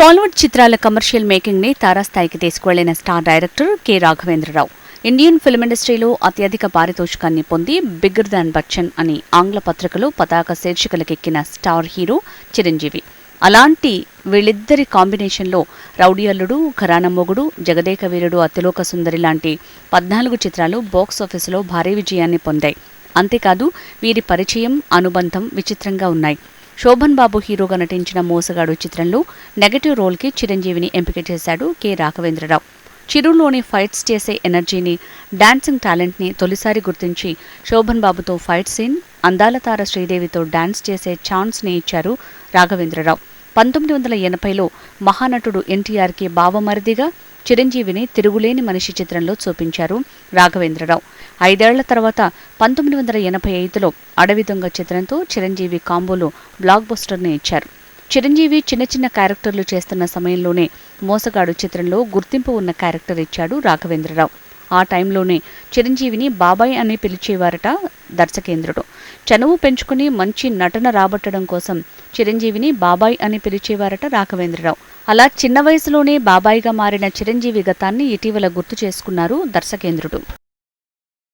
టాలీవుడ్ చిత్రాల కమర్షియల్ మేకింగ్ని తారాస్థాయికి తీసుకువెళ్ళిన star director K. Raghavendrarao. Indian film ఇండస్ట్రీలో అత్యధిక పారితోషికాన్ని పొంది బిగ్గర్ దాన్ బచ్చన్ అని ఆంగ్ల పత్రికలో పతాక శీర్షికలకెక్కిన స్టార్ హీరో చిరంజీవి. అలాంటి వీళ్ళిద్దరి కాంబినేషన్లో రౌడీ అల్లుడు ఘరానా జగదేక వీరుడు అతిలోక సుందరి లాంటి పద్నాలుగు చిత్రాలు బాక్స్ ఆఫీసులో భారీ విజయాన్ని పొందాయి. అంతేకాదు వీరి పరిచయం అనుబంధం విచిత్రంగా ఉన్నాయి. శోభన్ బాబు హీరోగా నటించిన మోసగాడు చిత్రంలో నెగటివ్ రోల్కి చిరంజీవిని ఎంపిక చేశాడు కె. రాఘవేంద్రరావు. చిరులోని ఫైట్స్ చేసే ఎనర్జీని డాన్సింగ్ టాలెంట్ని తొలిసారి గుర్తించి శోభన్ బాబుతో ఫైట్ సీన్ అందాల తార శ్రీదేవితో డాన్స్ చేసే ఛాన్స్ని ఇచ్చారు రాఘవేంద్రరావు. పంతొమ్మిది వందల ఎనభైలో మహానటుడు ఎన్టీఆర్కి బావమరిదిగా చిరంజీవిని తిరుగులేని మనిషి చిత్రంలో చూపించారు రాఘవేంద్రరావు. ఐదేళ్ళ తర్వాత పంతొమ్మిది వందల ఎనభై ఐదులో అడవి దొంగ చిత్రంతో చిరంజీవి కాంబోలో బ్లాక్ బస్టర్ని ఇచ్చారు. చిరంజీవి చిన్న చిన్న క్యారెక్టర్లు చేస్తున్న సమయంలోనే మోసగాడు చిత్రంలో గుర్తింపు ఉన్న క్యారెక్టర్ ఇచ్చాడు రాఘవేంద్రరావు. ఆ టైంలోనే చిరంజీవిని బాబాయ్ అని పిలిచేవారట దర్శకేంద్రుడు. చనువు పెంచుకుని మంచి నటన రాబట్టడం కోసం చిరంజీవిని బాబాయ్ అని పిలిచేవారట రాఘవేంద్రరావు. అలా చిన్న వయసులోనే బాబాయిగా మారిన చిరంజీవి గతాన్ని ఇటీవల గుర్తు చేసుకున్నారు దర్శకేంద్రుడు.